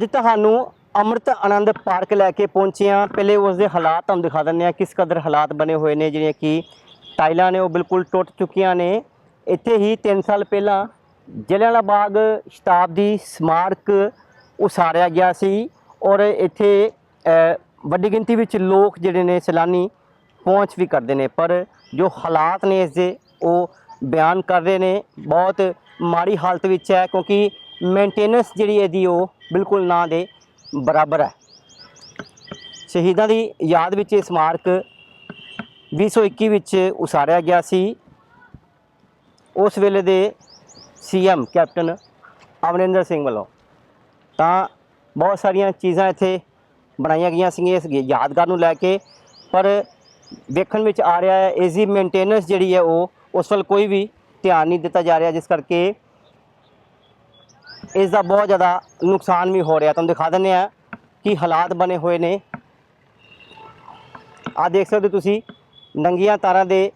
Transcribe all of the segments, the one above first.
ਅੱਜ ਤੁਹਾਨੂੰ ਅੰਮ੍ਰਿਤ ਆਨੰਦ ਪਾਰਕ ਲੈ ਕੇ ਪਹੁੰਚੇ ਹਾਂ। ਪਹਿਲੇ ਉਸ ਦੇ ਹਾਲਾਤ ਤੁਹਾਨੂੰ ਦਿਖਾ ਦਿੰਦੇ ਹਾਂ, ਕਿਸ ਕਦਰ ਹਾਲਾਤ ਬਣੇ ਹੋਏ ਨੇ ਜਿਹੜੀਆਂ ਕਿ ਟਾਈਲਾਂ ਨੇ ਉਹ ਬਿਲਕੁਲ ਟੁੱਟ ਚੁੱਕੀਆਂ ਨੇ। ਇੱਥੇ ਹੀ 3 ਸਾਲ ਪਹਿਲਾਂ ਜਲਿਆਂਵਾਲਾ ਬਾਗ ਸ਼ਤਾਬਦੀ ਸਮਾਰਕ ਉਸਾਰਿਆ ਗਿਆ ਸੀ ਔਰ ਇੱਥੇ ਵੱਡੀ ਗਿਣਤੀ ਵਿੱਚ ਲੋਕ ਜਿਹੜੇ ਨੇ ਸੈਲਾਨੀ ਪਹੁੰਚ ਵੀ ਕਰਦੇ ਨੇ। ਪਰ ਜੋ ਹਾਲਾਤ ਨੇ ਇਸ ਦੇ, ਉਹ ਬਿਆਨ ਕਰ ਰਹੇ ਨੇ। ਬਹੁਤ ਮਾੜੀ ਹਾਲਤ ਵਿੱਚ ਹੈ ਕਿਉਂਕਿ ਮੇਨਟੇਨੈਂਸ ਜਿਹੜੀ ਇਹਦੀ ਉਹ ਬਿਲਕੁਲ ਨਾ ਦੇ ਬਰਾਬਰ ਹੈ। ਸ਼ਹੀਦਾਂ ਦੀ ਯਾਦ ਵਿੱਚ ਇਹ ਸਮਾਰਕ 2021 ਵਿੱਚ ਉਸਾਰਿਆ ਗਿਆ ਸੀ। ਉਸ ਵੇਲੇ ਦੇ ਸੀਐਮ ਕੈਪਟਨ ਅਮਰਿੰਦਰ ਸਿੰਘ ਵੱਲੋਂ ਤਾਂ ਬਹੁਤ ਸਾਰੀਆਂ ਚੀਜ਼ਾਂ ਇੱਥੇ ਬਣਾਈਆਂ ਗਈਆਂ ਸੀਗੀਆਂ ਇਸ ਯਾਦਗਾਰ ਨੂੰ ਲੈ ਕੇ। ਪਰ ਵੇਖਣ ਵਿੱਚ ਆ ਰਿਹਾ ਹੈ, ਇਸ ਦੀ ਮੇਨਟੇਨੈਂਸ ਜਿਹੜੀ ਹੈ ਉਹ ਉਸ ਵੱਲ ਕੋਈ ਵੀ ਧਿਆਨ ਨਹੀਂ ਦਿੱਤਾ ਜਾ ਰਿਹਾ, ਜਿਸ ਕਰਕੇ ਇਸ ਦਾ ਬਹੁਤ ਜ਼ਿਆਦਾ ਨੁਕਸਾਨ ਵੀ ਹੋ ਰਿਹਾ। ਤੁਹਾਨੂੰ ਦਿਖਾ ਦਿੰਦੇ ਆ ਕਿ ਹਾਲਾਤ ਬਣੇ ਹੋਏ ਨੇ। ਆ ਦੇਖ ਸਕਦੇ ਹੋ ਤੁਸੀਂ, ਨੰਗੀਆਂ ਤਾਰਾਂ ਦੇ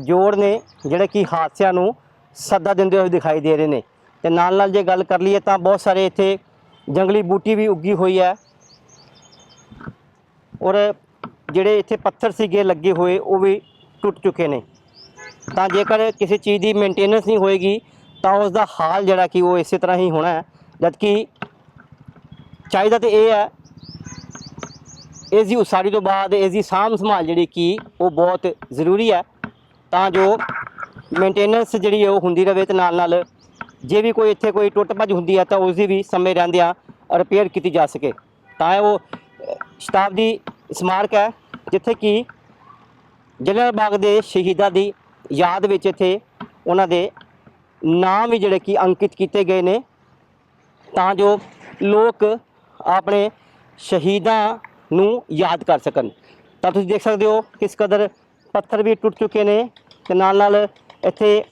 ਜੋੜ ਨੇ, ਜਿਹੜੇ ਕਿ ਹਾਦਸਿਆਂ ਨੂੰ ਸੱਦਾ ਦਿੰਦੇ ਹੋਏ ਦਿਖਾਈ ਦੇ ਰਹੇ ਨੇ। ਤੇ ਨਾਲ ਨਾਲ ਜੇ ਗੱਲ ਕਰ ਲਈਏ ਤਾਂ ਬਹੁਤ ਸਾਰੇ ਇੱਥੇ ਜੰਗਲੀ ਬੂਟੀ ਵੀ ਉੱਗੀ ਹੋਈ ਹੈ। ਔਰ ਜਿਹੜੇ ਇੱਥੇ ਪੱਥਰ ਸੀਗੇ ਲੱਗੇ ਹੋਏ, ਉਹ ਵੀ ਟੁੱਟ ਚੁੱਕੇ ਨੇ। ਤਾਂ ਜੇਕਰ ਕਿਸੇ ਚੀਜ਼ ਦੀ ਮੇਨਟੇਨੈਂਸ ਨਹੀਂ ਹੋਏਗੀ ਤਾਂ ਉਸ ਦਾ ਹਾਲ ਜਿਹੜਾ ਕਿ ਉਹ ਇਸੇ ਤਰ੍ਹਾਂ ਹੀ ਹੋਣਾ ਹੈ ਜਦ ਕਿ ਚਾਹੀਦਾ ਤੇ ਇਹ ਹੈ ਇਸ ਦੀ ਉਸਾਰੀ ਤੋਂ ਬਾਅਦ ਇਸ ਦੀ ਸਾਂਭ ਸੰਭਾਲ ਜਿਹੜੀ ਕਿ ਉਹ ਬਹੁਤ ਜ਼ਰੂਰੀ ਹੈ ਤਾਂ ਜੋ ਮੇਨਟੇਨੈਂਸ ਜਿਹੜੀ ਹੈ ਉਹ ਹੁੰਦੀ ਰਹੇ ਤੇ ਨਾਲ ਨਾਲ ਜੇ ਵੀ ਕੋਈ ਇੱਥੇ ਕੋਈ ਟੁੱਟ ਭੱਜ ਹੁੰਦੀ ਹੈ ਤਾਂ ਉਸ ਦੀ ਵੀ ਸਮੇਂ ਰਹਿੰਦਿਆਂ ਰਿਪੇਅਰ ਕੀਤੀ ਜਾ ਸਕੇ। ਤਾਂ ਇਹ ਉਹ ਅ, ਸ਼ਤਾਬਦੀ ਸਮਾਰਕ ਹੈ ਜਿੱਥੇ ਕਿ ਜਲਰ ਬਾਗ ਦੇ ਸ਼ਹੀਦਾਂ ਦੀ ਯਾਦ ਵਿੱਚ ਇੱਥੇ ਉਹਨਾਂ ਦੇ ਨਾਮ ਵੀ ਜਿਹੜੇ ਕਿ ਅੰਕਿਤ ਕੀਤੇ ਗਏ ਨੇ, ਤਾਂ ਜੋ ਲੋਕ ਆਪਣੇ ਸ਼ਹੀਦਾਂ ਨੂੰ ਯਾਦ ਕਰ ਸਕਣ। ਤਾਂ ਤੁਸੀਂ ਦੇਖ ਸਕਦੇ ਹੋ ਕਿਸ ਕਦਰ ਪੱਥਰ ਵੀ ਟੁੱਟ ਚੁੱਕੇ ਨੇ ਤੇ ਨਾਲ ਨਾਲ ਇੱਥੇ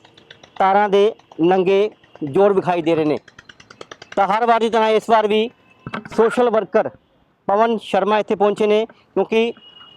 ਤਾਰਾਂ ਦੇ ਨੰਗੇ ਜੋੜ ਵਿਖਾਈ ਦੇ ਰਹੇ ਨੇ। ਤਾਂ ਹਰ ਵਾਰ ਦੀ ਤਰ੍ਹਾਂ ਇਸ ਵਾਰ ਵੀ ਸੋਸ਼ਲ ਵਰਕਰ ਪਵਨ ਸ਼ਰਮਾ ਇੱਥੇ ਪਹੁੰਚੇ ਨੇ, ਕਿਉਂਕਿ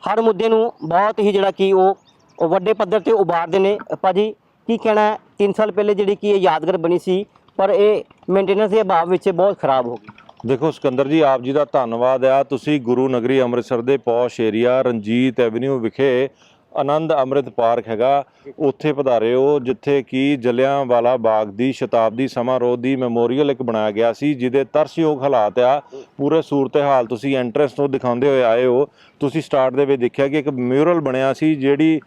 ਹਰ ਮੁੱਦੇ ਨੂੰ ਬਹੁਤ ਹੀ ਜਿਹੜਾ ਕਿ ਉਹ ਵੱਡੇ ਪੱਧਰ ਤੇ ਉਭਾਰਦੇ ਨੇ। ਭਾਜੀ ਕੀ ਕਹਿਣਾ ਹੈ? 3 ਸਾਲ ਪਹਿਲੇ ਜਿਹੜੀ ਕਿ ਇਹ ਯਾਦਗਾਰ ਬਣੀ ਸੀ, ਪਰ ਇਹ ਮੇਨਟੇਨੈਂਸ ਦੇ ਅਭਾਵ ਵਿੱਚ ਬਹੁਤ ਖਰਾਬ ਹੋ ਗਈ। ਦੇਖੋ ਸਿਕੰਦਰ ਜੀ, ਆਪ ਜੀ ਦਾ ਧੰਨਵਾਦ ਆ ਤੁਸੀਂ ਗੁਰੂ ਨਗਰੀ ਅੰਮ੍ਰਿਤਸਰ ਦੇ ਪੌਸ਼ ਏਰੀਆ ਰਣਜੀਤ ਐਵਨਿਊ ਵਿਖੇ ਆਨੰਦ ਅੰਮ੍ਰਿਤ ਪਾਰਕ ਹੈਗਾ। ਉੱਥੇ ਪਧਾਰੇ ਹੋ ਜਿੱਥੇ ਕਿ ਜਲਿਆਂਵਾਲਾ ਬਾਗ ਦੀ ਸ਼ਤਾਬਦੀ ਸਮਾਰੋਹ ਦੀ ਮੈਮੋਰੀਅਲ ਇੱਕ ਬਣਾਇਆ ਗਿਆ ਸੀ, ਜਿਹਦੇ ਤਰਸਯੋਗ ਹਾਲਾਤ ਆ। ਪੂਰੇ ਸੂਰਤ-ਹਾਲ ਤੁਸੀਂ ਐਂਟਰੈਂਸ ਤੋਂ ਦਿਖਾਉਂਦੇ ਹੋਏ ਆਏ ਹੋ। ਤੁਸੀਂ ਸਟਾਰਟ ਦੇ ਵਿੱਚ ਦੇਖਿਆ ਕਿ ਇੱਕ ਮਿਊਰਲ ਬਣਿਆ ਸੀ, ਜਿਹੜੀ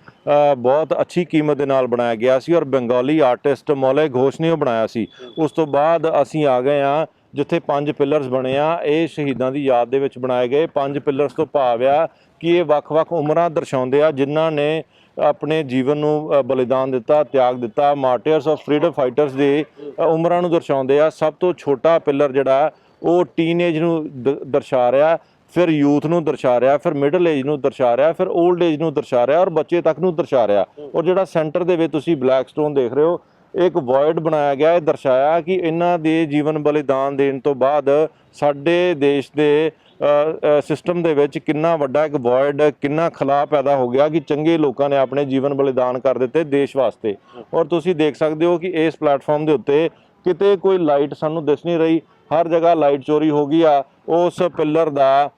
ਬਹੁਤ ਅੱਛੀ ਕੀਮਤ ਦੇ ਨਾਲ ਬਣਾਇਆ ਗਿਆ ਸੀ ਔਰ ਬੰਗਾਲੀ ਆਰਟਿਸਟ ਮੌਲੇ ਘੋਸ਼ ਨੇ ਉਹ ਬਣਾਇਆ ਸੀ। ਉਸ ਤੋਂ ਬਾਅਦ ਅਸੀਂ ਆ ਗਏ ਆ ਜਿੱਥੇ ਪੰਜ ਪਿਲਰਸ ਬਣੇ ਆ। ਇਹ ਸ਼ਹੀਦਾਂ ਦੀ ਯਾਦ ਦੇ ਵਿੱਚ ਬਣਾਏ ਗਏ। ਪੰਜ ਪਿਲਰਸ ਤੋਂ ਭਾਵ ਆ ਕਿ ਇਹ ਵੱਖ-ਵੱਖ ਉਮਰਾਂ ਦਰਸਾਉਂਦੇ ਆ, ਜਿਨ੍ਹਾਂ ਨੇ ਆਪਣੇ ਜੀਵਨ ਨੂੰ ਬਲੀਦਾਨ ਦਿੱਤਾ, ਤਿਆਗ ਦਿੱਤਾ, ਮਾਰਟੀਅਰਸ ਆਫ ਫਰੀडम ਫਾਈਟਰਸ ਦੇ ਉਮਰਾਂ ਨੂੰ ਦਰਸਾਉਂਦੇ ਆ। ਸਭ ਤੋਂ ਛੋਟਾ ਪਿੱਲਰ ਜਿਹੜਾ, ਉਹ ਟੀਨੇਜ ਨੂੰ ਦਰਸਾ ਰਿਹਾ, ਫਿਰ ਯੂਥ ਨੂੰ ਦਰਸਾ ਰਿਹਾ, ਫਿਰ ਮਿਡਲ ਏਜ ਨੂੰ ਦਰਸਾ ਰਿਹਾ, ਫਿਰ 올ਡ ਏਜ ਨੂੰ ਦਰਸਾ ਰਿਹਾ ਔਰ ਬੱਚੇ ਤੱਕ ਨੂੰ ਦਰਸਾ ਰਿਹਾ। ਔਰ ਜਿਹੜਾ ਸੈਂਟਰ ਦੇ ਵਿੱਚ ਤੁਸੀਂ ਬਲੈਕ ਸਟੋਨ ਦੇਖ ਰਹੇ ਹੋ, ਇੱਕ ਵਰਡ ਬਣਾਇਆ ਗਿਆ, ਇਹ ਦਰਸਾਇਆ ਕਿ ਇਹਨਾਂ ਦੇ ਜੀਵਨ ਬਲੀਦਾਨ ਦੇਣ ਤੋਂ ਬਾਅਦ ਸਾਡੇ ਦੇਸ਼ ਦੇ ਸਿਸਟਮ ਦੇ ਵਿੱਚ ਕਿੰਨਾ ਵੱਡਾ ਇੱਕ ਵੋਇਡ ਕਿੰਨਾ ਖਲਾ ਪੈਦਾ ਹੋ ਗਿਆ ਕਿ ਚੰਗੇ ਲੋਕਾਂ ਨੇ ਆਪਣੇ ਜੀਵਨ ਬਲੀਦਾਨ ਕਰ ਦਿੱਤੇ ਦੇਸ਼ ਵਾਸਤੇ। ਔਰ ਤੁਸੀਂ ਦੇਖ ਸਕਦੇ ਹੋ ਕਿ ਇਸ ਪਲੇਟਫਾਰਮ ਦੇ ਉੱਤੇ ਕਿਤੇ ਕੋਈ ਲਾਈਟ ਸਾਨੂੰ ਦਿਸ ਨਹੀਂ ਰਹੀ। ਹਰ ਜਗ੍ਹਾ ਲਾਈਟ ਚੋਰੀ ਹੋ ਗਈ ਆ। ਉਸ ਪਿੱਲਰ ਦਾ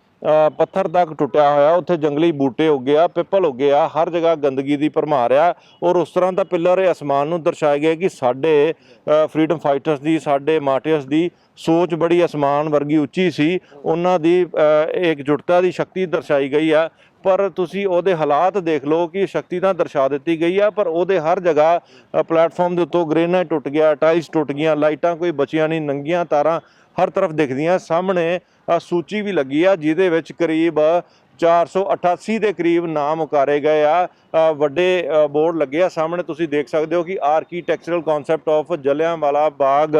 ਪੱਥਰ ਤੱਕ ਟੁੱਟਿਆ ਹੋਇਆ ਉੱਥੇ ਜੰਗਲੀ ਬੂਟੇ ਉੱਗੇ ਆ ਪਿੱਪਲ ਉੱਗੇ ਆ ਹਰ ਜਗ੍ਹਾ ਗੰਦਗੀ ਦੀ ਭਰਮਾਰ ਆ। ਔਰ ਉਸ ਤਰ੍ਹਾਂ ਦਾ ਪਿੱਲਰ ਇਹ ਅਸਮਾਨ ਨੂੰ ਦਰਸਾਇਆ ਗਿਆ ਕਿ ਸਾਡੇ ਫਰੀडम ਫਾਈਟਰਸ ਦੀ ਸਾਡੇ ਮਾਰਟੀਅਰਸ ਦੀ ਸੋਚ ਬੜੀ ਅਸਮਾਨ ਵਰਗੀ ਉੱਚੀ ਸੀ। ਉਹਨਾਂ ਦੀ ਅ, ਇਕਜੁੱਟਤਾ ਦੀ ਸ਼ਕਤੀ ਦਰਸਾਈ ਗਈ ਆ। ਪਰ ਤੁਸੀਂ ਉਹਦੇ ਹਾਲਾਤ ਦੇਖ ਲਓ ਕਿ ਸ਼ਕਤੀ ਤਾਂ ਦਰਸਾ ਦਿੱਤੀ ਗਈ ਆ ਪਰ ਉਹਦੇ ਹਰ ਜਗ੍ਹਾ ਪਲੇਟਫਾਰਮ ਦੇ ਉੱਤੋਂ ਗ੍ਰੇਨਾਈਟ ਟੁੱਟ ਗਿਆ ਟਾਈਲਸ ਟੁੱਟ ਗਈਆਂ ਲਾਈਟਾਂ ਕੋਈ ਬਚੀਆਂ ਨਹੀਂ ਨੰਗੀਆਂ ਤਾਰਾਂ ਹਰ ਤਰਫ ਦਿਖਦੀਆਂ। ਸਾਹਮਣੇ ਸੂਚੀ ਵੀ ਲੱਗੀ ਆ, ਜਿਹਦੇ ਵਿੱਚ ਕਰੀਬ 488 ਦੇ ਕਰੀਬ ਨਾਮ ਉਕਾਰੇ ਗਏ ਆ। ਵੱਡੇ ਬੋਰਡ ਲੱਗੇ ਆ ਸਾਹਮਣੇ, ਤੁਸੀਂ ਦੇਖ ਸਕਦੇ ਹੋ ਕਿ architectural concept of Jallianwala Bagh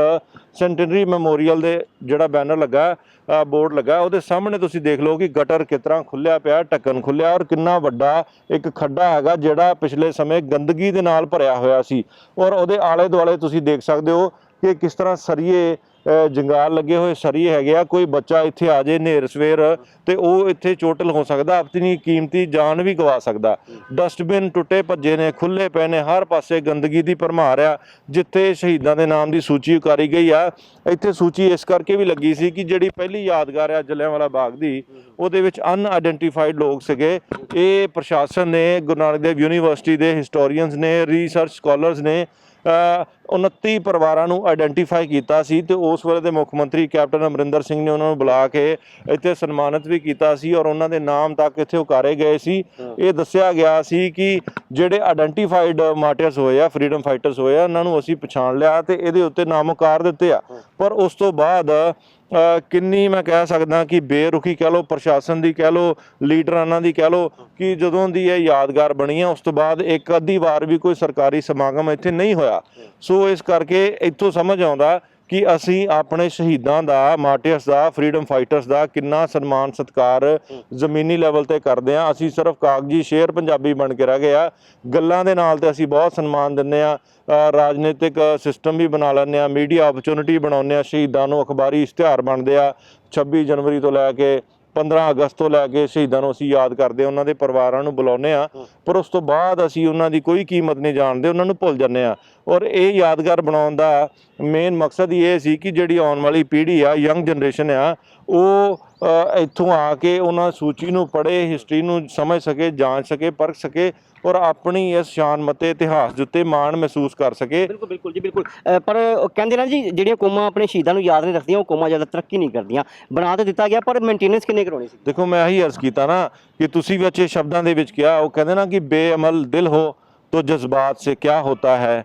centenary memorial ਦੇ ਜਿਹੜਾ ਬੈਨਰ ਲੱਗਾ ਬੋਰਡ ਲੱਗਾ, ਉਹਦੇ ਸਾਹਮਣੇ ਤੁਸੀਂ ਦੇਖ ਲਓ ਕਿ ਗਟਰ ਕਿਤਰਾ ਖੁੱਲਿਆ ਪਿਆ, ਢੱਕਣ ਖੁੱਲਿਆ ਔਰ ਕਿੰਨਾ ਵੱਡਾ ਇੱਕ ਖੱਡਾ ਹੈਗਾ, ਜਿਹੜਾ ਪਿਛਲੇ ਸਮੇਂ ਗੰਦਗੀ ਦੇ ਨਾਲ ਭਰਿਆ ਹੋਇਆ ਸੀ। ਔਰ ਉਹਦੇ ਆਲੇ ਦੁਆਲੇ ਤੁਸੀਂ ਦੇਖ ਸਕਦੇ ਹੋ ਕਿ ਕਿਸ ਤਰ੍ਹਾਂ ਸਰੀਏ ਜੰਗਾਲ ਲੱਗੇ ਹੋਏ ਸਰੀਏ ਹੈਗੇ ਆ, ਕੋਈ ਬੱਚਾ ਇੱਥੇ ਆ ਜੇ ਨੇਰ ਸਵੇਰ ਤੇ ਉਹ ਇੱਥੇ ਚੋਟਲ ਹੋ ਸਕਦਾ, ਆਪਣੀ ਕੀਮਤੀ ਜਾਨ ਵੀ ਗਵਾ ਸਕਦਾ। ਡਸਟਬਿਨ ਟੁੱਟੇ ਭੱਜੇ ਨੇ ਖੁੱਲੇ ਪਏ ਨੇ, ਹਰ ਪਾਸੇ ਗੰਦਗੀ ਦੀ ਭਰਮਾਰ ਆ, ਜਿੱਥੇ ਸ਼ਹੀਦਾਂ ਦੇ ਨਾਮ ਦੀ ਸੂਚੀ ਉਕਾਰੀ ਗਈ ਆ। ਇੱਥੇ ਸੂਚੀ ਇਸ ਕਰਕੇ ਵੀ ਲੱਗੀ ਸੀ ਕਿ ਜਿਹੜੀ ਪਹਿਲੀ ਯਾਦਗਾਰ ਆ ਜਲਿਆਂਵਾਲਾ ਬਾਗ ਦੀ, ਉਹਦੇ ਵਿੱਚ ਅਨਆਇਡੈਂਟੀਫਾਈਡ ਲੋਕ ਸੀਗੇ। ਇਹ ਪ੍ਰਸ਼ਾਸਨ ਨੇ, ਗੁਰੂ ਨਾਨਕ ਦੇਵ ਯੂਨੀਵਰਸਿਟੀ ਦੇ ਹਿਸਟੋਰੀਅਨਸ ਨੇ ਰਿਸਰਚ ਸਕਾਲਰਸ ਨੇ 29 ਪਰਿਵਾਰਾਂ ਨੂੰ ਆਇਡੈਂਟੀਫਾਈ ਕੀਤਾ ਸੀ ਤੇ ਉਸ ਵੇਲੇ ਦੇ ਮੁੱਖ ਮੰਤਰੀ ਕੈਪਟਨ ਅਮਰਿੰਦਰ ਸਿੰਘ ਨੇ ਉਹਨਾਂ ਨੂੰ ਬੁਲਾ ਕੇ ਇੱਥੇ ਸਨਮਾਨਿਤ ਵੀ ਕੀਤਾ ਸੀ ਔਰ ਉਹਨਾਂ ਦੇ ਨਾਮ ਤੱਕ ਇੱਥੇ ਉਕਾਰੇ ਗਏ ਸੀ। ਇਹ ਦੱਸਿਆ ਗਿਆ ਸੀ ਕਿ ਜਿਹੜੇ ਆਇਡੈਂਟੀਫਾਈਡ ਮਾਰਟੀਅਰਸ ਹੋਏ ਆ ਫਰੀडम ਫਾਈਟਰਸ ਹੋਏ ਆ ਉਹਨਾਂ ਨੂੰ ਅਸੀਂ ਪਛਾਣ ਲਿਆ ਤੇ ਇਹਦੇ ਉੱਤੇ ਨਾਮ ਉਕਾਰ ਦਿੱਤੇ ਆ। ਪਰ ਉਸ ਤੋਂ ਬਾਅਦ ਕਿੰਨੀ ਮੈਂ ਕਹਿ ਸਕਦਾ ਕਿ ਬੇਰੁਖੀ ਕਹਿ ਲਓ, ਪ੍ਰਸ਼ਾਸਨ ਦੀ ਕਹਿ ਲਓ, ਲੀਡਰਾਂ ਦੀ ਕਹਿ ਲਓ, ਕਿ ਜਦੋਂ ਦੀ ਇਹ ਯਾਦਗਾਰ ਬਣੀ ਆ, ਉਸ ਤੋਂ ਬਾਅਦ ਇੱਕ ਅੱਧੀ ਵਾਰ ਵੀ ਕੋਈ ਸਰਕਾਰੀ ਸਮਾਗਮ ਇੱਥੇ ਨਹੀਂ ਹੋਇਆ। ਸੋ ਇਸ ਕਰਕੇ ਇੱਥੋਂ ਸਮਝ ਆਉਂਦਾ ਕਿ ਅਸੀਂ ਆਪਣੇ ਸ਼ਹੀਦਾਂ ਦਾ, ਮਾਰਟੀਅਰਸ ਦਾ, ਫਰੀडम ਫਾਈਟਰਸ ਦਾ ਕਿੰਨਾ ਸਨਮਾਨ, ਸਤਿਕਾਰ ਜ਼ਮੀਨੀ ਲੈਵਲ ਤੇ ਕਰਦੇ ਆ ਅਸੀਂ ਸਿਰਫ ਕਾਗਜ਼ੀ ਸ਼ੇਰ ਪੰਜਾਬੀ ਬਣ ਕੇ ਰਹਿ ਗਏ ਆ। ਗੱਲਾਂ ਦੇ ਨਾਲ ਤੇ ਅਸੀਂ ਬਹੁਤ ਸਨਮਾਨ ਦਿੰਦੇ ਆ ਰਾਜਨੀਤਿਕ ਸਿਸਟਮ ਵੀ ਬਣਾ ਲੈਂਦੇ ਆ ਮੀਡੀਆ ਓਪਰਚੁਨਿਟੀ ਬਣਾਉਂਦੇ ਆ ਸ਼ਹੀਦਾਂ ਨੂੰ ਅਖਬਾਰੀ ਇਸ਼ਤਿਹਾਰ ਬਣਦੇ ਆ। 26 ਜਨਵਰੀ ਤੋਂ ਲੈ ਕੇ 15 ਅਗਸਤ ਤੋਂ ਲੈ ਕੇ ਸ਼ਹੀਦਾਂ ਨੂੰ ਅਸੀਂ ਯਾਦ ਕਰਦੇ ਉਹਨਾਂ ਦੇ ਪਰਿਵਾਰਾਂ ਨੂੰ ਬੁਲਾਉਂਦੇ ਆ ਪਰ ਉਸ ਤੋਂ ਬਾਅਦ ਅਸੀਂ ਉਹਨਾਂ ਦੀ ਕੋਈ ਕੀਮਤ ਨਹੀਂ ਜਾਣਦੇ ਉਹਨਾਂ ਨੂੰ ਭੁੱਲ ਜਾਂਦੇ ਆ ਔਰ ਇਹ ਯਾਦਗਾਰ ਬਣਾਉਣ ਦਾ ਮੇਨ ਮਕਸਦ ਇਹ ਸੀ ਕਿ ਜਿਹੜੀ ਆਉਣ ਵਾਲੀ ਪੀੜ੍ਹੀ ਆ ਯੰਗ ਜਨਰੇਸ਼ਨ ਆ ਉਹ ਇੱਥੋਂ ਆ ਕੇ ਉਹਨਾਂ ਸੂਚੀ ਨੂੰ ਪੜ੍ਹੇ ਹਿਸਟਰੀ ਨੂੰ ਸਮਝ ਸਕੇ ਜਾਂਚ ਸਕੇ ਪਰਖ ਸਕੇ ਔਰ ਆਪਣੀ ਇਸ ਸ਼ਾਨ ਮਤੇ ਇਤਿਹਾਸ ਦੇ ਉੱਤੇ ਮਾਣ ਮਹਿਸੂਸ ਕਰ ਸਕੇ ਬਿਲਕੁਲ ਬਿਲਕੁਲ ਜੀ ਬਿਲਕੁਲ ਅ, ਪਰ ਉਹ ਕਹਿੰਦੇ ਨਾ ਜੀ ਜਿਹੜੀਆਂ ਕੌਮਾਂ ਆਪਣੇ ਸ਼ਹੀਦਾਂ ਨੂੰ ਯਾਦ ਨਹੀਂ ਰੱਖਦੀਆਂ ਉਹ ਕੌਮਾਂ ਜ਼ਿਆਦਾ ਤਰੱਕੀ ਨਹੀਂ ਕਰਦੀਆਂ ਬਣਾ ਤੇ ਦਿੱਤਾ ਗਿਆ ਪਰ ਮੇਨਟੇਨੈਂਸ ਕਿੰਨੇ ਕਰਾਉਣੀ ਸੀ ਦੇਖੋ ਮੈਂ ਇਹੀ ਅਰਜ਼ ਕੀਤਾ ਨਾ ਕਿ ਤੁਸੀਂ ਵਿੱਚ ਇਹ ਸ਼ਬਦਾਂ ਦੇ ਵਿੱਚ ਕਿਹਾ ਉਹ ਕਹਿੰਦੇ ਨਾ ਕਿ ਬੇਅਮਲ ਦਿਲ ਹੋ तो जज्बात से क्या होता है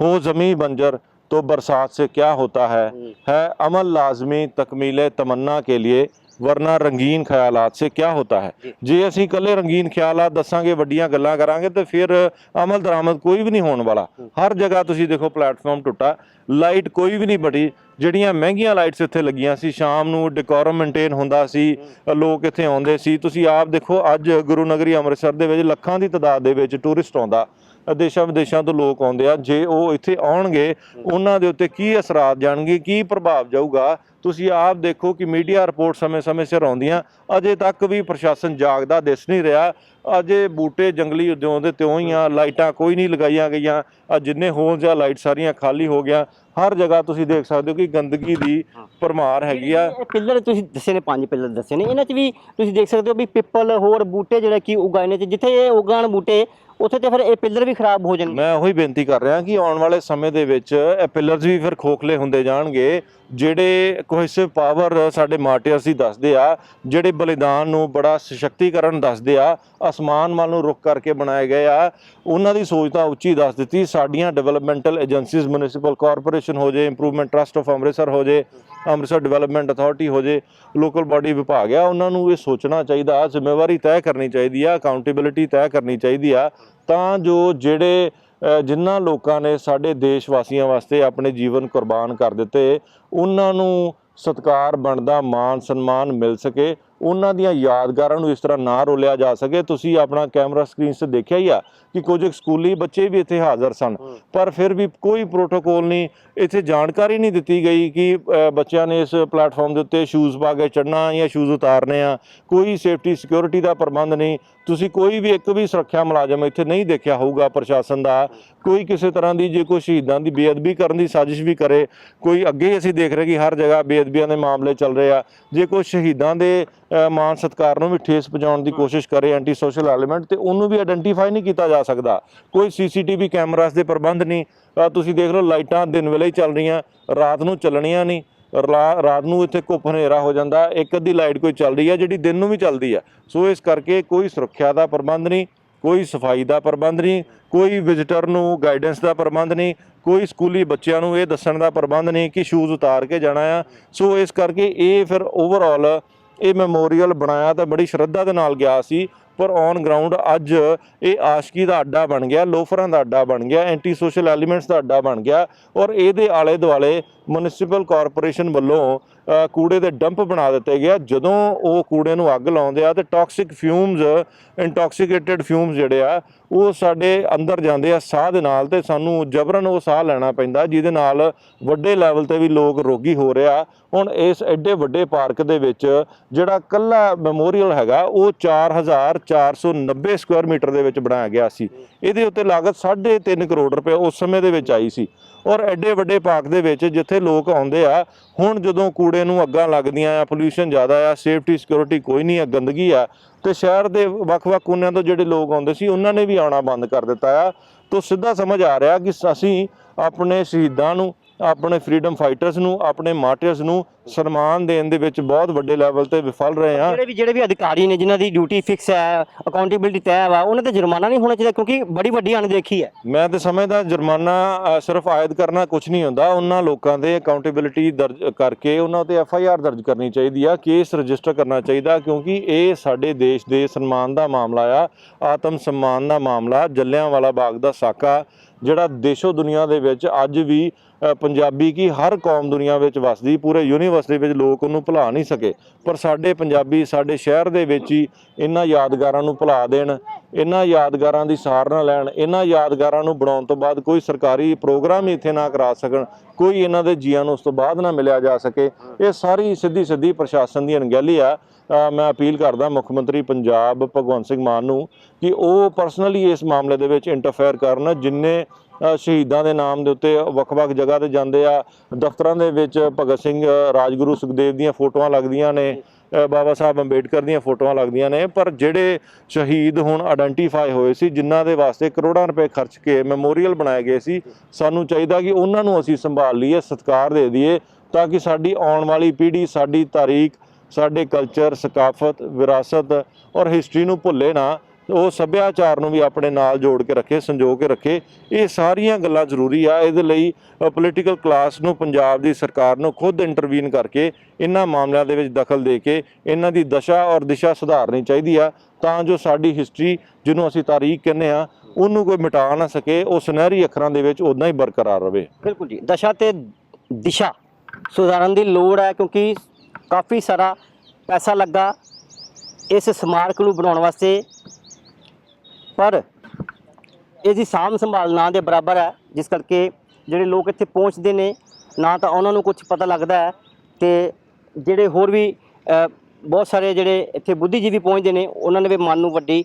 हो ज़मी बंजर तो बरसात से क्या होता है है अमल लाजमी तकमील तमन्ना के लिए ਵਰਨਾ ਰੰਗੀਨ ਖਿਆਲਾਤ ਸੇ ਕੀ ਹੁੰਦਾ ਹੈ? ਜੇ। ਅਸੀਂ ਇਕੱਲੇ ਰੰਗੀਨ ਖਿਆਲਾਤ ਦੱਸਾਂਗੇ ਵੱਡੀਆਂ ਗੱਲਾਂ ਕਰਾਂਗੇ ਤੇ ਫਿਰ ਅਮਲ ਦਰਾਮਦ ਕੋਈ ਵੀ ਨਹੀਂ ਹੋਣ ਵਾਲਾ। ਹਰ ਜਗ੍ਹਾ ਤੁਸੀਂ ਦੇਖੋ ਪਲੇਟਫਾਰਮ ਟੁੱਟਾ ਲਾਈਟ ਕੋਈ ਵੀ ਨਹੀਂ ਬੜੀ ਜਿਹੜੀਆਂ ਮਹਿੰਗੀਆਂ ਲਾਈਟਸ ਇੱਥੇ ਲੱਗੀਆਂ ਸੀ ਸ਼ਾਮ ਨੂੰ ਡੈਕੋਰਮ ਮੇਨਟੇਨ ਹੁੰਦਾ ਸੀ ਲੋਕ ਇੱਥੇ ਆਉਂਦੇ ਸੀ। ਤੁਸੀਂ ਆਪ ਦੇਖੋ ਅੱਜ ਗੁਰੂ ਨਗਰੀ ਅੰਮ੍ਰਿਤਸਰ ਦੇ ਵਿੱਚ ਲੱਖਾਂ ਦੀ ਤਾਦਾਦ ਦੇ ਵਿੱਚ ਟੂਰਿਸਟ ਆਉਂਦਾ। ਦੇਸ਼ਾਂ ਵਿਦੇਸ਼ਾਂ ਤੋਂ ਲੋਕ ਆਉਂਦੇ ਆ, ਜੇ ਉਹ ਇੱਥੇ ਆਉਣਗੇ, ਉਹਨਾਂ ਦੇ ਉੱਤੇ ਕੀ ਅਸਰਾਤ ਜਾਣਗੇ, ਕੀ ਪ੍ਰਭਾਵ ਜਾਊਗਾ? ਤੁਸੀਂ ਆਪ ਦੇਖੋ ਕਿ ਮੀਡੀਆ ਰਿਪੋਰਟ ਸਮੇਂ-ਸਮੇਂ ਸਿਰ ਆਉਂਦੀਆਂ, ਅਜੇ ਤੱਕ ਵੀ ਪ੍ਰਸ਼ਾਸਨ ਜਾਗਦਾ ਦਿਸ ਨਹੀਂ ਰਿਹਾ। ਅਜੇ ਬੂਟੇ ਜੰਗਲੀ ਉਦਿਓਂ ਦੇ ਤਿਉਂ ਹੀ ਆ, ਲਾਈਟਾਂ ਕੋਈ ਨਹੀਂ ਲਗਾਈਆਂ ਗਈਆਂ। ਆ ਜਿੰਨੇ ਹੋਲਸ ਆ, ਲਾਈਟ ਸਾਰੀਆਂ ਖਾਲੀ ਹੋ ਗਿਆ। ਹਰ ਜਗ੍ਹਾ ਤੁਸੀਂ ਦੇਖ ਸਕਦੇ ਹੋ ਕਿ ਗੰਦਗੀ ਦੀ ਭਰਮਾਰ ਹੈਗੀ ਆ। ਇਹ ਪਿੱਲਰ ਤੁਸੀਂ ਦੱਸੇ ਨੇ, ਪੰਜ ਪਿੱਲਰ ਦੱਸੇ ਨੇ। ਇਹਨਾਂ 'ਚ ਵੀ ਤੁਸੀਂ ਦੇਖ ਸਕਦੇ ਹੋ ਵੀ ਪਿੱਪਲ ਹੋਰ ਬੂਟੇ ਜਿਹੜੇ ਕਿ ਉਗਾਏ ਨੇ ਤੇ ਜਿੱਥੇ ਇਹ ਉਗਾਣ ਬੂਟੇ ਉੱਥੇ ਤੇ ਫਿਰ ਇਹ ਪਿੱਲਰ ਵੀ ਖਰਾਬ ਹੋ ਜਾਣਗੇ। ਮੈਂ ਉਹੀ ਬੇਨਤੀ ਕਰ ਰਿਹਾ ਕਿ ਆਉਣ ਵਾਲੇ ਸਮੇਂ ਦੇ ਵਿੱਚ ਇਹ ਪਿਲਰਸ ਵੀ ਫਿਰ ਖੋਖਲੇ ਹੁੰਦੇ ਜਾਣਗੇ। ਜਿਹੜੇ ਕੋਹੈਸਿਵ ਪਾਵਰ ਸਾਡੇ ਮਾਰਟੀਅਰਸ ਹੀ ਦੱਸਦੇ ਆ, ਜਿਹੜੇ ਬਲੀਦਾਨ ਨੂੰ ਬੜਾ ਸਸ਼ਕਤੀਕਰਨ ਦੱਸਦੇ ਆ, ਅਸਮਾਨ ਵੱਲ ਨੂੰ ਰੁਖ ਕਰਕੇ ਬਣਾਏ ਗਏ ਆ, ਉਹਨਾਂ ਦੀ ਸੋਚ ਤਾਂ ਉੱਚੀ ਦੱਸ ਦਿੱਤੀ, ਸਾਡੀਆਂ ਡਿਵੈਲਪਮੈਂਟਲ ਏਜੰਸੀਜ਼ ਮਿਊਨਿਸਪਲ ਕਾਰਪੋਰੇਸ਼ਨ ਹੋ ਜੇ ਇੰਪਰੂਵਮੈਂਟ ਟਰਸਟ ਆਫ ਅੰਮ੍ਰਿਤਸਰ ਹੋ ਜੇ, ਅੰਮ੍ਰਿਤਸਰ ਡਿਵੈਲਪਮੈਂਟ ਅਥਾਰਟੀ ਹੋ ਜੇ ਲੋਕਲ ਬਾਡੀ ਵਿਭਾਗ ਆ, ਉਹਨਾਂ ਨੂੰ ਇਹ ਸੋਚਣਾ ਚਾਹੀਦਾ, ਜ਼ਿੰਮੇਵਾਰੀ ਤੈਅ ਕਰਨੀ ਚਾਹੀਦੀ ਆ ਅਕਾਊਂਟੇਬਿਲਿਟੀ ਤੈਅ ਕਰਨੀ ਚਾਹੀਦੀ ਆ, ਤਾਂ ਜੋ ਜਿਹੜੇ ਜਿਨ੍ਹਾਂ ਲੋਕਾਂ ਨੇ ਸਾਡੇ ਦੇਸ਼ ਵਾਸੀਆਂ ਵਾਸਤੇ ਆਪਣੇ ਜੀਵਨ ਕੁਰਬਾਨ ਕਰ ਦਿੱਤੇ, ਉਹਨਾਂ ਨੂੰ ਸਤਕਾਰ ਬਣਦਾ ਮਾਨ ਸਨਮਾਨ ਮਿਲ ਸਕੇ। ਉਹਨਾਂ ਦੀਆਂ ਯਾਦਗਾਰਾਂ ਨੂੰ ਇਸ ਤਰ੍ਹਾਂ ਨਾ ਰੋਲਿਆ ਜਾ ਸਕੇ। ਤੁਸੀਂ ਆਪਣਾ ਕੈਮਰਾ ਸਕਰੀਨ 'ਤੇ ਦੇਖਿਆ ਹੀ ਆ ਕਿ ਕੁਝ ਸਕੂਲੀ ਬੱਚੇ ਵੀ ਇੱਥੇ ਹਾਜ਼ਰ ਸਨ। ਪਰ ਫਿਰ ਵੀ ਕੋਈ ਪ੍ਰੋਟੋਕੋਲ ਨਹੀਂ ਇੱਥੇ ਜਾਣਕਾਰੀ ਨਹੀਂ ਦਿੱਤੀ ਗਈ ਕਿ ਬੱਚਿਆਂ ਨੇ ਇਸ ਪਲੇਟਫਾਰਮ ਦੇ ਉੱਤੇ ਸ਼ੂਜ਼ ਪਾ ਕੇ ਚੜਨਾ ਜਾਂ ਸ਼ੂਜ਼ ਉਤਾਰਨੇ ਆ। ਕੋਈ ਸੇਫਟੀ ਸਿਕਿਉਰਿਟੀ ਦਾ ਪ੍ਰਬੰਧ ਨਹੀਂ। ਤੁਸੀਂ ਕੋਈ ਵੀ ਇੱਕ ਵੀ ਸੁਰੱਖਿਆ ਮੁਲਾਜ਼ਮ ਇੱਥੇ ਨਹੀਂ ਦੇਖਿਆ ਹੋਊਗਾ ਪ੍ਰਸ਼ਾਸਨ ਦਾ। ਕੋਈ ਕਿਸੇ ਤਰ੍ਹਾਂ ਦੀ ਜੇ ਕੋਈ ਸ਼ਹੀਦਾਂ ਦੀ ਬੇਅਦਬੀ ਕਰਨ ਦੀ ਸਾਜ਼ਿਸ਼ ਵੀ ਕਰੇ ਕੋਈ ਅੱਗੇ ਅਸੀਂ ਦੇਖ ਰਹੇ ਕਿ ਹਰ ਜਗ੍ਹਾ ਬੇਅਦਬੀਆਂ ਦੇ ਮਾਮਲੇ ਚੱਲ ਰਹੇ ਆ। ਜੇ ਕੋਈ ਸ਼ਹੀਦਾਂ ਦੇ ਮਾਨ ਸਤਕਾਰ ਨੂੰ ਵੀ ਠੇਸ ਪਹੁੰਚਾਉਣ ਦੀ ਕੋਸ਼ਿਸ਼ ਕਰੇ ਐਂਟੀ ਸੋਸ਼ਲ ਐਲੀਮੈਂਟ ਤੇ ਉਹਨੂੰ ਵੀ ਆਇਡੈਂਟੀਫਾਈ ਨਹੀਂ ਕੀਤਾ ਜਾ ਸਕਦਾ। ਕੋਈ ਸੀਸੀਟੀਵੀ ਕੈਮਰਾਸ ਦੇ ਪ੍ਰਬੰਧ ਨਹੀਂ। ਤੁਸੀਂ ਦੇਖ ਲਓ ਲਾਈਟਾਂ ਦਿਨ ਵੇਲੇ ਹੀ ਚੱਲ ਰਹੀਆਂ ਰਾਤ ਨੂੰ ਚੱਲਣੀਆਂ ਨਹੀਂ। ਰਾਤ ਨੂੰ ਇੱਥੇ ਘੁੱਪ ਹਨੇਰਾ ਹੋ ਜਾਂਦਾ ਇੱਕ ਅੱਧੀ ਲਾਈਟ ਕੋਈ ਚੱਲ ਰਹੀ ਹੈ ਜਿਹੜੀ ਦਿਨ ਨੂੰ ਵੀ ਚੱਲਦੀ ਹੈ ਸੋ ਇਸ ਕਰਕੇ ਕੋਈ ਸੁਰੱਖਿਆ ਦਾ ਪ੍ਰਬੰਧ ਨਹੀਂ ਕੋਈ ਸਫ਼ਾਈ ਦਾ ਪ੍ਰਬੰਧ ਨਹੀਂ ਕੋਈ ਵਿਜ਼ਿਟਰ ਨੂੰ ਗਾਈਡੈਂਸ ਦਾ ਪ੍ਰਬੰਧ ਨਹੀਂ ਕੋਈ ਸਕੂਲੀ ਬੱਚਿਆਂ ਨੂੰ ਇਹ ਦੱਸਣ ਦਾ ਪ੍ਰਬੰਧ ਨਹੀਂ ਕਿ ਸ਼ੂਜ਼ ਉਤਾਰ ਕੇ ਜਾਣਾ ਆ। ਸੋ ਇਸ ਕਰਕੇ ਇਹ ਫਿਰ ਓਵਰਆਲ ਇਹ ਮੈਮੋਰੀਅਲ ਬਣਾਇਆ ਤਾਂ ਬੜੀ ਸ਼ਰਧਾ ਦੇ ਨਾਲ ਗਿਆ ਸੀ, ਪਰ ਔਨ ਗਰਾਊਂਡ ਅੱਜ ਇਹ ਆਸ਼ਕੀ ਦਾ ਅੱਡਾ ਬਣ ਗਿਆ, ਲੋਫਰਾਂ ਦਾ ਅੱਡਾ ਬਣ ਗਿਆ ਐਂਟੀ ਸੋਸ਼ਲ ਐਲੀਮੈਂਟਸ ਦਾ ਅੱਡਾ ਬਣ ਗਿਆ ਔਰ ਇਹਦੇ ਆਲੇ ਦੁਆਲੇ ਮਿਊਨਿਸਪਲ ਕਾਰਪੋਰੇਸ਼ਨ ਵੱਲੋਂ ਕੂੜੇ ਦੇ ਡੰਪ ਬਣਾ ਦਿੱਤੇ ਗਿਆ ਜਦੋਂ ਉਹ ਕੂੜੇ ਨੂੰ ਅੱਗ ਲਾਉਂਦੇ ਆ ਤੇ ਟਾਕਸਿਕ ਫਿਊਮਸ ਇੰਟੌਕਸੀਕੇਟਿਡ ਫਿਊਮਸ ਜਿਹੜੇ ਆ, ਉਹ ਸਾਡੇ ਅੰਦਰ ਜਾਂਦੇ ਆ ਸਾਹ ਦੇ ਨਾਲ ਤੇ ਸਾਨੂੰ ਜਬਰਨ ਉਹ ਸਾਹ ਲੈਣਾ ਪੈਂਦਾ, ਜਿਹਦੇ ਨਾਲ ਵੱਡੇ ਲੈਵਲ ਤੇ ਵੀ ਲੋਕ ਰੋਗੀ ਹੋ ਰਿਹਾ ਹੁਣ ਇਸ ਐਡੇ ਵੱਡੇ ਪਾਰਕ ਦੇ ਵਿੱਚ ਜਿਹੜਾ ਕੱਲਾ ਮੈਮੋਰੀਅਲ ਹੈਗਾ, ਉਹ 4490 ਸਕੁਅਰ ਮੀਟਰ ਦੇ ਵਿੱਚ ਬਣਾਇਆ ਗਿਆ ਸੀ। ਇਹਦੇ ਉੱਤੇ ਲਾਗਤ 3.5 ਕਰੋੜ ਰੁਪਏ ਉਸ ਸਮੇਂ ਦੇ ਵਿੱਚ ਆਈ ਸੀ। ਔਰ ਐਡੇ ਵੱਡੇ ਪਾਰਕ ਦੇ ਵਿੱਚ ਜਿੱਥੇ ਲੋਕ ਆਉਂਦੇ ਆ, ਹੁਣ ਜਦੋਂ ਕੂੜੇ ਨੂੰ ਅੱਗਾਂ ਲੱਗਦੀਆਂ ਆ ਪੋਲੂਸ਼ਨ ਜ਼ਿਆਦਾ ਆ ਸੇਫਟੀ ਸਿਕਿਉਰਿਟੀ ਕੋਈ ਨਹੀਂ ਆ, ਗੰਦਗੀ ਆ, ਤੇ ਸ਼ਹਿਰ ਦੇ ਵੱਖ-ਵੱਖ ਕੋਨਿਆਂ ਤੋਂ ਜਿਹੜੇ ਲੋਕ ਆਉਂਦੇ ਸੀ, ਉਹਨਾਂ ਨੇ ਵੀ ਆਉਣਾ ਬੰਦ ਕਰ ਦਿੱਤਾ ਆ। ਤੋਂ ਸਿੱਧਾ ਸਮਝ ਆ ਰਿਹਾ ਕਿ ਅਸੀਂ ਆਪਣੇ ਸ਼ਹੀਦਾਂ ਨੂੰ ਆਪਣੇ ਫਰੀडम ਫਾਈਟਰਸ ਨੂੰ ਆਪਣੇ ਮਾਰਟੀਅਰਸ ਨੂੰ ਸਨਮਾਨ ਦੇਣ ਦੇ ਵਿੱਚ ਬਹੁਤ ਵੱਡੇ ਲੈਵਲ ਤੇ ਵਿਫਲ ਰਹੇ ਆ ਜਿਹੜੇ ਵੀ ਜਿਹੜੇ ਵੀ ਅਧਿਕਾਰੀ ਨੇ ਜਿਨ੍ਹਾਂ ਦੀ ਡਿਊਟੀ ਫਿਕਸ ਹੈ ਅਕਾਊਂਟੇਬਿਲਟੀ ਤੈਅ ਵਾ ਉਹਨਾਂ ਤੇ ਜੁਰਮਾਨਾ ਨਹੀਂ ਹੋਣਾ ਚਾਹੀਦਾ ਕਿਉਂਕਿ ਬੜੀ ਵੱਡੀ ਅਣਦੇਖੀ ਹੈ। ਮੈਂ ਤੇ ਸਮਝਦਾ ਜੁਰਮਾਨਾ ਸਿਰਫ ਆਇਦ ਕਰਨਾ ਕੁਝ ਨਹੀਂ ਹੁੰਦਾ। ਉਹਨਾਂ ਲੋਕਾਂ ਦੇ ਅਕਾਊਂਟੇਬਿਲਿਟੀ ਦਰਜ ਕਰਕੇ ਉਹਨਾਂ ਤੇ ਐਫ ਆਈ ਆਰ ਦਰਜ ਕਰਨੀ ਚਾਹੀਦੀ ਆ ਕੇਸ ਰਜਿਸਟਰ ਕਰਨਾ ਚਾਹੀਦਾ ਕਿਉਂਕਿ ਇਹ ਸਾਡੇ ਦੇਸ਼ ਦੇ ਸਨਮਾਨ ਦਾ ਮਾਮਲਾ ਆ ਆਤਮ ਸਨਮਾਨ ਦਾ ਮਾਮਲਾ ਜੱਲਿਆਂਵਾਲਾ ਬਾਗ ਦਾ ਸਾਕਾ ਜਿਹੜਾ ਦੇਸ਼ੋ ਦੁਨੀਆ ਦੇ ਵਿੱਚ ਅੱਜ ਵੀ ਪੰਜਾਬੀ ਕੀ ਹਰ ਕੌਮ ਦੁਨੀਆ ਵਿੱਚ ਵਸਦੀ, ਪੂਰੇ ਯੂਨੀਵਰਸ ਦੇ ਵਿੱਚ ਲੋਕ ਉਹਨੂੰ ਭੁਲਾ ਨਹੀਂ ਸਕੇ। ਪਰ ਸਾਡੇ ਪੰਜਾਬੀ, ਸਾਡੇ ਸ਼ਹਿਰ ਦੇ ਵਿੱਚ ਹੀ ਇਹਨਾਂ ਯਾਦਗਾਰਾਂ ਨੂੰ ਭੁਲਾ ਦੇਣ, ਇਹਨਾਂ ਯਾਦਗਾਰਾਂ ਦੀ ਸਾਰ ਨਾ ਲੈਣ, ਇਹਨਾਂ ਯਾਦਗਾਰਾਂ ਨੂੰ ਬਣਾਉਣ ਤੋਂ ਬਾਅਦ ਕੋਈ ਸਰਕਾਰੀ ਪ੍ਰੋਗਰਾਮ ਹੀ ਇੱਥੇ ਨਾ ਕਰਾ ਸਕਣ, ਕੋਈ ਇਹਨਾਂ ਦੇ ਜੀਆਂ ਨੂੰ ਉਸ ਤੋਂ ਬਾਅਦ ਨਾ ਮਿਲਿਆ ਜਾ ਸਕੇ। ਇਹ ਸਾਰੀ ਸਿੱਧੀ ਸਿੱਧੀ ਪ੍ਰਸ਼ਾਸਨ ਦੀ ਅਣਗਹਿਲੀ ਆ। ਮੈਂ ਅਪੀਲ ਕਰਦਾ ਮੁੱਖ ਮੰਤਰੀ ਪੰਜਾਬ ਭਗਵੰਤ ਸਿੰਘ ਮਾਨ ਨੂੰ ਕਿ ਉਹ ਪਰਸਨਲੀ ਇਸ ਮਾਮਲੇ ਦੇ ਵਿੱਚ ਇੰਟਰਫੇਅਰ ਕਰਨ, ਜਿੰਨੇ ਸ਼ਹੀਦਾਂ ਦੇ ਨਾਮ ਦੇ ਉੱਤੇ ਵੱਖ-ਵੱਖ ਜਗ੍ਹਾ ਤੇ ਜਾਂਦੇ ਆ। ਦਫ਼ਤਰਾਂ ਦੇ ਵਿੱਚ ਭਗਤ ਸਿੰਘ ਰਾਜਗੁਰੂ ਸੁਖਦੇਵ ਦੀਆਂ ਫੋਟੋਆਂ ਲੱਗਦੀਆਂ ਨੇ ਬਾਬਾ ਸਾਹਿਬ ਅੰਬੇਡਕਰ ਦੀਆਂ ਫੋਟੋਆਂ ਲੱਗਦੀਆਂ ਨੇ, ਪਰ ਜਿਹੜੇ ਸ਼ਹੀਦ ਹੁਣ ਆਇਡੈਂਟੀਫਾਈ ਹੋਏ ਸੀ, ਜਿਨ੍ਹਾਂ ਦੇ ਵਾਸਤੇ ਕਰੋੜਾਂ ਰੁਪਏ ਖਰਚ ਕੇ ਮੈਮੋਰੀਅਲ ਬਣਾਏ ਗਏ ਸੀ, ਸਾਨੂੰ ਚਾਹੀਦਾ ਕਿ ਉਹਨਾਂ ਨੂੰ ਅਸੀਂ ਸੰਭਾਲ ਲਈਏ, ਸਤਿਕਾਰ ਦੇ ਦਈਏ, ਤਾਂ ਕਿ ਸਾਡੀ ਆਉਣ ਵਾਲੀ ਪੀੜ੍ਹੀ, ਸਾਡੀ ਤਾਰੀਖ, ਸਾਡੇ ਕਲਚਰ ਸਕਾਫਤ, ਵਿਰਾਸਤ ਔਰ ਹਿਸਟਰੀ ਨੂੰ ਭੁੱਲੇ ਨਾ। ਉਹ ਸੱਭਿਆਚਾਰ ਨੂੰ ਵੀ ਆਪਣੇ ਨਾਲ ਜੋੜ ਕੇ ਰੱਖੇ, ਸੰਜੋ ਕੇ ਰੱਖੇ। ਇਹ ਸਾਰੀਆਂ ਗੱਲਾਂ ਜ਼ਰੂਰੀ ਆ। ਇਹਦੇ ਲਈ ਪੋਲੀਟੀਕਲ ਕਲਾਸ ਨੂੰ, ਪੰਜਾਬ ਦੀ ਸਰਕਾਰ ਨੂੰ ਖੁਦ ਇੰਟਰਵੀਨ ਕਰਕੇ ਇਹਨਾਂ ਮਾਮਲਿਆਂ ਦੇ ਵਿੱਚ ਦਖਲ ਦੇ ਕੇ ਇਹਨਾਂ ਦੀ ਦਸ਼ਾ ਔਰ ਦਿਸ਼ਾ ਸੁਧਾਰਨੀ ਚਾਹੀਦੀ ਆ। ਤਾਂ ਜੋ ਸਾਡੀ ਹਿਸਟਰੀ ਜਿਹਨੂੰ ਅਸੀਂ ਤਾਰੀਖ ਕਹਿੰਦੇ ਆ, ਉਹਨੂੰ ਕੋਈ ਮਿਟਾ ਨਾ ਸਕੇ, ਉਹ ਸੁਨਹਿਰੀ ਅੱਖਰਾਂ ਦੇ ਵਿੱਚ ਉਦਾਂ ਹੀ ਬਰਕਰਾਰ ਰਵੇ। ਬਿਲਕੁਲ ਜੀ। ਦਸ਼ਾ ਤੇ ਦਿਸ਼ਾ ਸੁਧਾਰਨ ਦੀ ਲੋੜ ਹੈ ਕਿਉਂਕਿ ਕਾਫੀ ਸਾਰਾ ਪੈਸਾ ਲੱਗਾ ਇਸ ਸਮਾਰਕ ਨੂੰ ਬਣਾਉਣ ਵਾਸਤੇ। ਪਰ ਇਸ ਦੀ ਸਾਂਭ ਸੰਭਾਲ ਨਾ ਦੇ ਬਰਾਬਰ ਹੈ, ਜਿਸ ਕਰਕੇ ਜਿਹੜੇ ਲੋਕ ਇੱਥੇ ਪਹੁੰਚਦੇ ਨੇ, ਨਾ ਤਾਂ ਉਹਨਾਂ ਨੂੰ ਕੁਝ ਪਤਾ ਲੱਗਦਾ ਹੈ ਤੇ ਜਿਹੜੇ ਹੋਰ ਵੀ ਬਹੁਤ ਸਾਰੇ ਜਿਹੜੇ ਇੱਥੇ ਬੁੱਧੀਜੀਵੀ ਪਹੁੰਚਦੇ ਨੇ, ਉਹਨਾਂ ਦੇ ਵੀ ਮਨ ਨੂੰ ਵੱਡੀ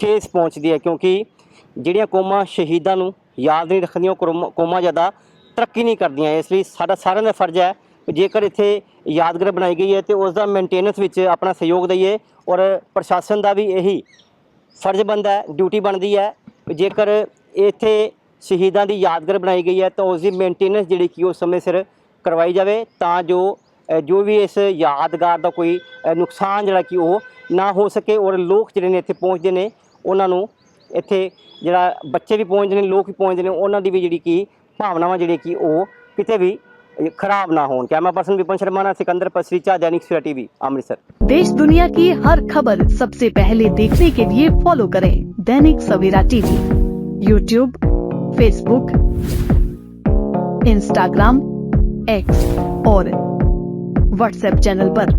ਠੇਸ ਪਹੁੰਚਦੀ ਹੈ, ਕਿਉਂਕਿ ਜਿਹੜੀਆਂ ਕੌਮਾਂ ਸ਼ਹੀਦਾਂ ਨੂੰ ਯਾਦ ਨਹੀਂ ਰੱਖਦੀਆਂ, ਉਹ ਕੌਮਾਂ- ਕੌਮਾਂ ਜ਼ਿਆਦਾ ਤਰੱਕੀ ਨਹੀਂ ਕਰਦੀਆਂ, ਇਸ ਲਈ ਸਾਡਾ ਸਾਰਿਆਂ ਦਾ ਫਰਜ਼ ਹੈ ਜੇਕਰ ਇੱਥੇ ਯਾਦਗਾਰ ਬਣਾਈ ਗਈ ਹੈ ਤੇ ਉਸ ਦਾ ਮੇਨਟੇਨੈਂਸ ਵਿੱਚ ਆਪਣਾ ਸਹਿਯੋਗ ਦਈਏ ਔਰ ਪ੍ਰਸ਼ਾਸਨ ਦਾ ਵੀ ਇਹੀ ਫਰਜ਼ ਬਣਦਾ ਡਿਊਟੀ ਬਣਦੀ ਹੈ। ਜੇਕਰ ਇੱਥੇ ਸ਼ਹੀਦਾਂ ਦੀ ਯਾਦਗਾਰ ਬਣਾਈ ਗਈ ਹੈ, ਤਾਂ ਉਸ ਦੀ ਮੇਨਟੇਨੈਂਸ ਜਿਹੜੀ ਕਿ ਉਹ ਸਮੇਂ ਸਿਰ ਕਰਵਾਈ ਜਾਵੇ, ਤਾਂ ਜੋ ਜੋ ਵੀ ਇਸ ਯਾਦਗਾਰ ਦਾ ਕੋਈ ਨੁਕਸਾਨ ਜਿਹੜਾ ਕਿ ਉਹ ਨਾ ਹੋ ਸਕੇ ਔਰ ਲੋਕ ਜਿਹੜੇ ਨੇ ਇੱਥੇ ਪਹੁੰਚਦੇ ਨੇ, ਉਹਨਾਂ ਨੂੰ ਇੱਥੇ ਜਿਹੜਾ ਬੱਚੇ ਵੀ ਪਹੁੰਚਦੇ ਨੇ, ਲੋਕ ਵੀ ਪਹੁੰਚਦੇ ਨੇ, ਉਹਨਾਂ ਦੀ ਵੀ ਜਿਹੜੀ ਕਿ ਭਾਵਨਾਵਾਂ ਜਿਹੜੀ ਕਿ ਉਹ ਕਿਤੇ ਵੀ खराब ना हो। Camera person Vipan Sharma Sikandar Pasricha Dainik Savera TV, Amritsar. देश दुनिया की हर खबर सबसे पहले देखने के लिए फॉलो करें Dainik Savera TV. YouTube Facebook Instagram X और व्हाट्सएप चैनल पर।